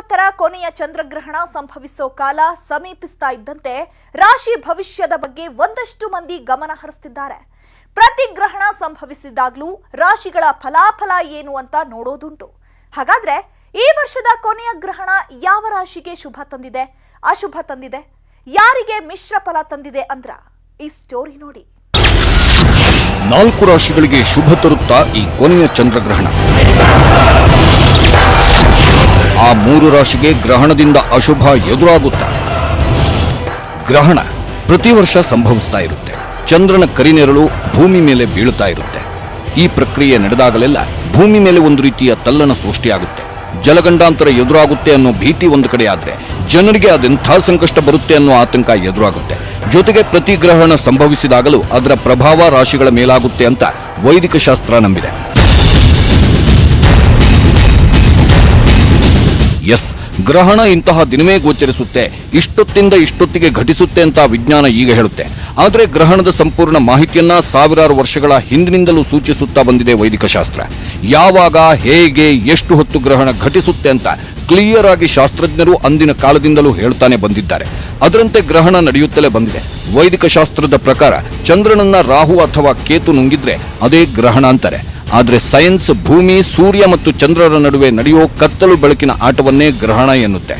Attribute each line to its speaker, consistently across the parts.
Speaker 1: ಇಪ್ಪತ್ತರ ಕೊನೆಯ ಚಂದ್ರಗ್ರಹಣ ಸಂಭವಿಸೋ ಕಾಲ ಸಮೀಪಿಸ್ತಾ ಇದ್ದಂತೆ ರಾಶಿ ಭವಿಷ್ಯದ ಬಗ್ಗೆ ಒಂದಷ್ಟು ಮಂದಿ ಗಮನ ಹರಿಸ್ತಿದ್ದಾರೆ. ಪ್ರತಿ ಗ್ರಹಣ ಸಂಭವಿಸಿದಾಗ್ಲೂ ರಾಶಿಗಳ ಫಲಾಫಲ ಏನು ಅಂತ ನೋಡೋದುಂಟು. ಹಾಗಾದ್ರೆ ಈ ವರ್ಷದ ಕೊನೆಯ ಗ್ರಹಣ ಯಾವ ರಾಶಿಗೆ ಶುಭ ತಂದಿದೆ? ಅಶುಭ ತಂದಿದೆ. ಯಾರಿಗೆ ಮಿಶ್ರ ಫಲ ತಂದಿದೆ ಅಂದ್ರ ಈ ಸ್ಟೋರಿ ನೋಡಿ.
Speaker 2: ನಾಲ್ಕು ರಾಶಿಗಳಿಗೆ ಶುಭ ತರುತ್ತಾ ಈ ಕೊನೆಯ ಚಂದ್ರಗ್ರಹಣ. ಆ ಮೂರು ರಾಶಿಗೆ ಗ್ರಹಣದಿಂದ ಅಶುಭ ಎದುರಾಗುತ್ತ? ಗ್ರಹಣ ಪ್ರತಿ ವರ್ಷ ಸಂಭವಿಸ್ತಾ ಇರುತ್ತೆ. ಚಂದ್ರನ ಕರಿನೆರಳು ಭೂಮಿ ಮೇಲೆ ಬೀಳುತ್ತಾ ಇರುತ್ತೆ. ಈ ಪ್ರಕ್ರಿಯೆ ನಡೆದಾಗಲೆಲ್ಲ ಭೂಮಿ ಮೇಲೆ ಒಂದು ರೀತಿಯ ತಲ್ಲಣ ಸೃಷ್ಟಿಯಾಗುತ್ತೆ. ಜಲಗಂಡಾಂತರ ಎದುರಾಗುತ್ತೆ ಅನ್ನೋ ಭೀತಿ ಒಂದು ಕಡೆ ಆದ್ರೆ ಜನರಿಗೆ ಅದೆಂಥ ಸಂಕಷ್ಟ ಬರುತ್ತೆ ಅನ್ನೋ ಆತಂಕ ಎದುರಾಗುತ್ತೆ. ಜೊತೆಗೆ ಪ್ರತಿ ಗ್ರಹಣ ಸಂಭವಿಸಿದಾಗಲೂ ಅದರ ಪ್ರಭಾವ ರಾಶಿಗಳ ಮೇಲಾಗುತ್ತೆ ಅಂತ ವೈದಿಕ ಶಾಸ್ತ್ರ ನಂಬಿದೆ. ಎಸ್, ಗ್ರಹಣ ಇಂತಹ ದಿನವೇ ಗೋಚರಿಸುತ್ತೆ. ಇಷ್ಟೊತ್ತಿಂದ ಇಷ್ಟೊತ್ತಿಗೆ ಘಟಿಸುತ್ತೆ ಅಂತ ವಿಜ್ಞಾನ ಈಗ ಹೇಳುತ್ತೆ. ಆದರೆ ಗ್ರಹಣದ ಸಂಪೂರ್ಣ ಮಾಹಿತಿಯನ್ನ ಸಾವಿರಾರು ವರ್ಷಗಳ ಹಿಂದಿನಿಂದಲೂ ಸೂಚಿಸುತ್ತಾ ಬಂದಿದೆ ವೈದಿಕ ಶಾಸ್ತ್ರ ಯಾವಾಗ, ಹೇಗೆ, ಎಷ್ಟು ಹೊತ್ತು ಗ್ರಹಣ ಘಟಿಸುತ್ತೆ ಅಂತ ಕ್ಲಿಯರ್ ಆಗಿ ಶಾಸ್ತ್ರಜ್ಞರು ಅಂದಿನ ಕಾಲದಿಂದಲೂ ಹೇಳ್ತಾನೆ ಬಂದಿದ್ದಾರೆ. ಅದರಂತೆ ಗ್ರಹಣ ನಡೆಯುತ್ತಲೇ ಬಂದಿದೆ. ವೈದಿಕ ಶಾಸ್ತ್ರದ ಪ್ರಕಾರ ಚಂದ್ರನನ್ನ ರಾಹು ಅಥವಾ ಕೇತು ನುಂಗಿದ್ರೆ ಅದೇ ಗ್ರಹಣ ಅಂತಾರೆ ಆದರೆ ಸೈನ್ಸ್, ಭೂಮಿ, ಸೂರ್ಯ ಮತ್ತು ಚಂದ್ರರ ನಡುವೆ ನಡೆಯೋ ಕತ್ತಲು ಬೆಳಕಿನ ಆಟವನ್ನೇ ಗ್ರಹಣ ಎನ್ನುತ್ತೆ.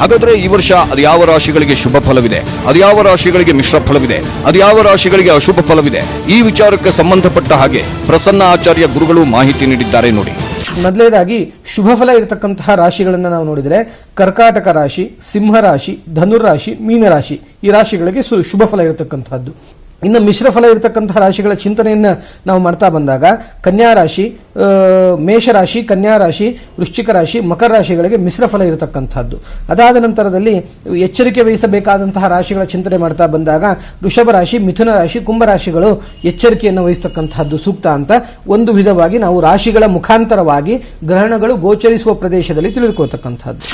Speaker 2: ಹಾಗಾದ್ರೆ ಈ ವರ್ಷ ಅದ್ಯಾವ ರಾಶಿಗಳಿಗೆ ಶುಭ ಫಲವಿದೆ? ಅದ್ಯಾವ ರಾಶಿಗಳಿಗೆ ಮಿಶ್ರ ಫಲವಿದೆ? ಅದ್ಯಾವ ರಾಶಿಗಳಿಗೆ ಅಶುಭ ಫಲವಿದೆ? ಈ ವಿಚಾರಕ್ಕೆ ಸಂಬಂಧಪಟ್ಟ ಹಾಗೆ ಪ್ರಸನ್ನ ಆಚಾರ್ಯ ಗುರುಗಳು ಮಾಹಿತಿ ನೀಡಿದ್ದಾರೆ ನೋಡಿ.
Speaker 3: ಮೊದಲನೇದಾಗಿ ಶುಭ ಫಲ ಇರತಕ್ಕಂತಹ ರಾಶಿಗಳನ್ನು ನಾವು ನೋಡಿದರೆ ಕರ್ಕಾಟಕ ರಾಶಿ, ಸಿಂಹ ರಾಶಿ ಧನುರಾಶಿ ಮೀನರಾಶಿ ಈ ರಾಶಿಗಳಿಗೆ ಸು- ಶುಭ ಫಲ ಇರತಕ್ಕಂತಹದ್ದು. ಇನ್ನು ಮಿಶ್ರ ಫಲ ಇರತಕ್ಕಂತಹ ರಾಶಿಗಳ ಚಿಂತನೆಯನ್ನು ನಾವು ಮಾಡ್ತಾ ಬಂದಾಗ ಕನ್ಯಾ ರಾಶಿ ಮೇಷರಾಶಿ ಕನ್ಯಾ ರಾಶಿ ವೃಶ್ಚಿಕ ರಾಶಿ, ಮಕರ ರಾಶಿಗಳಿಗೆ ಮಿಶ್ರ ಫಲ ಇರತಕ್ಕಂಥದ್ದು ಅದಾದ ನಂತರದಲ್ಲಿ ಎಚ್ಚರಿಕೆ ವಹಿಸಬೇಕಾದಂತಹ ರಾಶಿಗಳ ಚಿಂತನೆ ಮಾಡ್ತಾ ಬಂದಾಗ ವೃಷಭ ರಾಶಿ, ಮಿಥುನ ರಾಶಿ, ಕುಂಭ ರಾಶಿಗಳು ಎಚ್ಚರಿಕೆಯನ್ನು ವಹಿಸತಕ್ಕಂತಹದ್ದು ಸೂಕ್ತ ಅಂತ ಒಂದು ವಿಧವಾಗಿ ನಾವು ರಾಶಿಗಳ ಮುಖಾಂತರವಾಗಿ ಗ್ರಹಣಗಳು ಗೋಚರಿಸುವ ಪ್ರದೇಶದಲ್ಲಿ ತಿಳಿದುಕೊಳ್ತಕ್ಕಂಥದ್ದು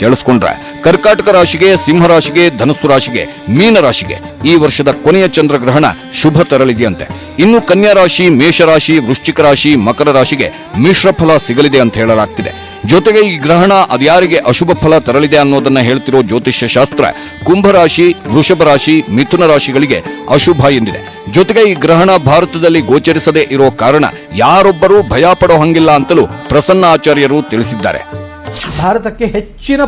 Speaker 2: ಕೇಳಿಸ್ಕೊಂಡ್ರೆ, ಕರ್ಕಾಟಕ ರಾಶಿಗೆ, ಸಿಂಹ ರಾಶಿಗೆ, ಧನುಸ್ಸು ರಾಶಿಗೆ, ಮೀನ ರಾಶಿಗೆ ಈ ವರ್ಷದ ಕೊನೆಯ ಚಂದ್ರಗ್ರಹಣ ಶುಭ ತರಲಿದೆಯಂತೆ ಇನ್ನು ಕನ್ಯಾ ರಾಶಿ ಮೇಷರಾಶಿ, ವೃಶ್ಚಿಕ ರಾಶಿ ಮಕರ ರಾಶಿಗೆ ಮಿಶ್ರ ಫಲ ಸಿಗಲಿದೆ ಅಂತ ಹೇಳಲಾಗ್ತಿದೆ. ಜೊತೆಗೆ ಈ ಗ್ರಹಣ ಅದ್ಯಾರಿಗೆ ಅಶುಭ ಫಲ ತರಲಿದೆ ಅನ್ನೋದನ್ನ ಹೇಳ್ತಿರೋ ಜ್ಯೋತಿಷ್ಯ ಶಾಸ್ತ್ರ ಕುಂಭರಾಶಿ ವೃಷಭ ರಾಶಿ, ಮಿಥುನ ರಾಶಿಗಳಿಗೆ ಅಶುಭ ಎಂದಿದೆ. ಜೊತೆಗೆ ಈ ಗ್ರಹಣ ಭಾರತದಲ್ಲಿ ಗೋಚರಿಸದೇ ಇರೋ ಕಾರಣ ಯಾರೊಬ್ಬರೂ ಭಯ ಪಡೋ ಹಂಗಿಲ್ಲ ಅಂತಲೂ ಪ್ರಸನ್ನ ಆಚಾರ್ಯರು ತಿಳಿಸಿದ್ದಾರೆ.
Speaker 3: ಭಾರತಕ್ಕೆ ಹೆಚ್ಚಿನ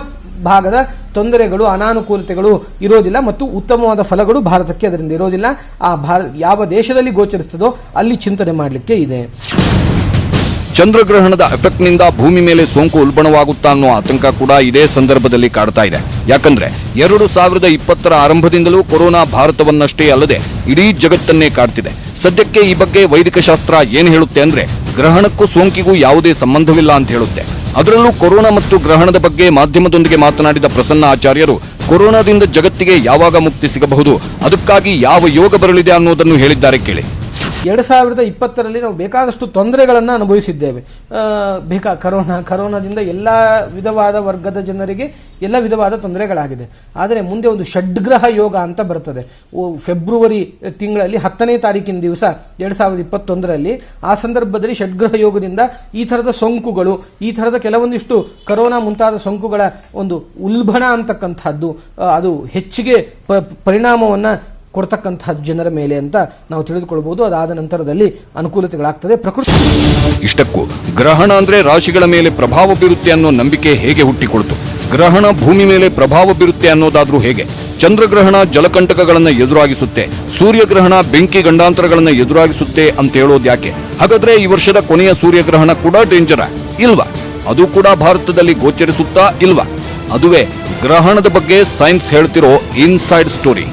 Speaker 3: ಭಾಗದ ತೊಂದರೆಗಳು, ಅನಾನುಕೂಲತೆಗಳು ಇರೋದಿಲ್ಲ ಮತ್ತು ಉತ್ತಮವಾದ ಫಲಗಳು ಭಾರತಕ್ಕೆ ಅದರಿಂದ ಇರೋದಿಲ್ಲ. ಆ ಭಾರ, ಯಾವ ದೇಶದಲ್ಲಿ ಗೋಚರಿಸ್ತದೋ ಅಲ್ಲಿ ಚಿಂತನೆ ಮಾಡಲಿಕ್ಕೆ ಇದೆ.
Speaker 2: ಚಂದ್ರಗ್ರಹಣದ ಎಫೆಕ್ಟ್ನಿಂದ ಭೂಮಿ ಮೇಲೆ ಸೋಂಕು ಉಲ್ಬಣವಾಗುತ್ತಾ ಅನ್ನೋ ಆತಂಕ ಕೂಡ ಇದೇ ಸಂದರ್ಭದಲ್ಲಿ ಕಾಡ್ತಾ ಇದೆ. ಯಾಕಂದ್ರೆ ಎರಡು ಸಾವಿರದ ಇಪ್ಪತ್ತರ ಆರಂಭದಿಂದಲೂ ಕೊರೋನಾ ಭಾರತವನ್ನಷ್ಟೇ ಅಲ್ಲದೆ ಇಡೀ ಜಗತ್ತನ್ನೇ ಕಾಡ್ತಿದೆ. ಸದ್ಯಕ್ಕೆ ಈ ಬಗ್ಗೆ ವೈದಿಕ ಶಾಸ್ತ್ರ ಏನು ಹೇಳುತ್ತೆ ಅಂದ್ರೆ ಗ್ರಹಣಕ್ಕೂ ಸೋಂಕಿಗೂ ಯಾವುದೇ ಸಂಬಂಧವಿಲ್ಲ ಅಂತ ಹೇಳುತ್ತೆ. ಅದರಲ್ಲೂ ಕೊರೋನಾ ಮತ್ತು ಗ್ರಹಣದ ಬಗ್ಗೆ ಮಾಧ್ಯಮದೊಂದಿಗೆ ಮಾತನಾಡಿದ ಪ್ರಸನ್ನ ಆಚಾರ್ಯರು ಕೊರೋನಾದಿಂದ ಜಗತ್ತಿಗೆ ಯಾವಾಗ ಮುಕ್ತಿ ಸಿಗಬಹುದು, ಅದಕ್ಕಾಗಿ ಯಾವ ಯೋಗ ಬರಲಿದೆ ಅನ್ನೋದನ್ನು ಹೇಳಿದ್ದಾರೆ ಕೇಳಿ.
Speaker 3: ಎರಡು ಸಾವಿರದ ಇಪ್ಪತ್ತರಲ್ಲಿ ನಾವು ಬೇಕಾದಷ್ಟು ತೊಂದರೆಗಳನ್ನು ಅನುಭವಿಸಿದ್ದೇವೆ. ಬೇಕಾ, ಕರೋನಾ, ಕರೋನಾದಿಂದ ಎಲ್ಲ ವಿಧವಾದ ವರ್ಗದ ಜನರಿಗೆ ಎಲ್ಲ ವಿಧವಾದ ತೊಂದರೆಗಳಾಗಿದೆ. ಆದರೆ ಮುಂದೆ ಒಂದು ಷಡ್ಗ್ರಹ ಯೋಗ ಅಂತ ಬರ್ತದೆ. ಫೆಬ್ರವರಿ ತಿಂಗಳಲ್ಲಿ ಹತ್ತನೇ ತಾರೀಕಿನ ದಿವಸ ಎರಡು ಸಾವಿರದ ಇಪ್ಪತ್ತೊಂದರಲ್ಲಿ ಆ ಸಂದರ್ಭದಲ್ಲಿ ಷಡ್ಗ್ರಹ ಯೋಗದಿಂದ ಈ ಥರದ ಸೋಂಕುಗಳು, ಈ ಥರದ ಕೆಲವೊಂದಿಷ್ಟು ಕರೋನಾ ಮುಂತಾದ ಸೋಂಕುಗಳ ಒಂದು ಉಲ್ಬಣ ಅಂತಕ್ಕಂಥದ್ದು ಅದು ಹೆಚ್ಚಿಗೆ ಪರಿಣಾಮವನ್ನ ಕೊಡ್ತಕ್ಕಂಥ ಜನರ ಮೇಲೆ ಅಂತ ನಾವು ತಿಳಿದುಕೊಳ್ಬಹುದು ಅದಾದ ನಂತರದಲ್ಲಿ ಅನುಕೂಲತೆಗಳಾಗ್ತದೆ. ಪ್ರಕೃತಿ
Speaker 2: ಇಷ್ಟಕ್ಕೂ ಗ್ರಹಣ ಅಂದ್ರೆ ರಾಶಿಗಳ ಮೇಲೆ ಪ್ರಭಾವ ಬೀರುತ್ತೆ ಅನ್ನೋ ನಂಬಿಕೆ ಹೇಗೆ ಹುಟ್ಟಿಕೊಳ್ತು? ಗ್ರಹಣ ಭೂಮಿ ಮೇಲೆ ಪ್ರಭಾವ ಬೀರುತ್ತೆ ಅನ್ನೋದಾದ್ರೂ ಹೇಗೆ? ಚಂದ್ರಗ್ರಹಣ ಜಲಕಂಟಕಗಳನ್ನ ಎದುರಾಗಿಸುತ್ತೆ. ಸೂರ್ಯಗ್ರಹಣ ಬೆಂಕಿ ಗಂಡಾಂತರಗಳನ್ನ ಎದುರಾಗಿಸುತ್ತೆ ಅಂತ ಹೇಳೋದು ಯಾಕೆ? ಹಾಗಾದ್ರೆ ಈ ವರ್ಷದ ಕೊನೆಯ ಸೂರ್ಯಗ್ರಹಣ ಕೂಡ ಡೇಂಜರ, ಇಲ್ವಾ? ಅದು ಕೂಡ ಭಾರತದಲ್ಲಿ ಗೋಚರಿಸುತ್ತಾ, ಇಲ್ವಾ? ಅದುವೇ ಗ್ರಹಣದ ಬಗ್ಗೆ ಸೈನ್ಸ್ ಹೇಳ್ತಿರೋ ಇನ್ಸೈಡ್ ಸ್ಟೋರಿ.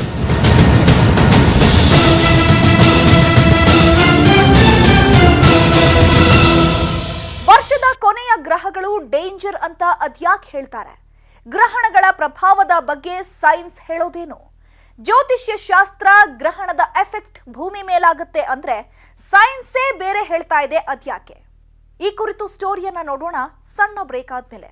Speaker 1: ಗ್ರಹಗಳು ಡೇಂಜರ್ ಅಂತ ಅದ್ಯಾಕ್ ಹೇಳ್ತಾರೆ? ಗ್ರಹಣಗಳ ಪ್ರಭಾವದ ಬಗ್ಗೆ ಸೈನ್ಸ್ ಹೇಳೋದೇನು? ಜ್ಯೋತಿಷ್ಯ ಶಾಸ್ತ್ರ ಗ್ರಹಣದ ಎಫೆಕ್ಟ್ ಭೂಮಿ ಮೇಲಾಗುತ್ತೆ ಅಂದ್ರೆ ಸೈನ್ಸೇ ಬೇರೆ ಹೇಳ್ತಾ ಇದೆ ಅದ್ಯಾಕೆ? ಈ ಕುರಿತು ಸ್ಟೋರಿಯನ್ನ ನೋಡೋಣ, ಸಣ್ಣ ಬ್ರೇಕ್ ಆದ್ಮೇಲೆ.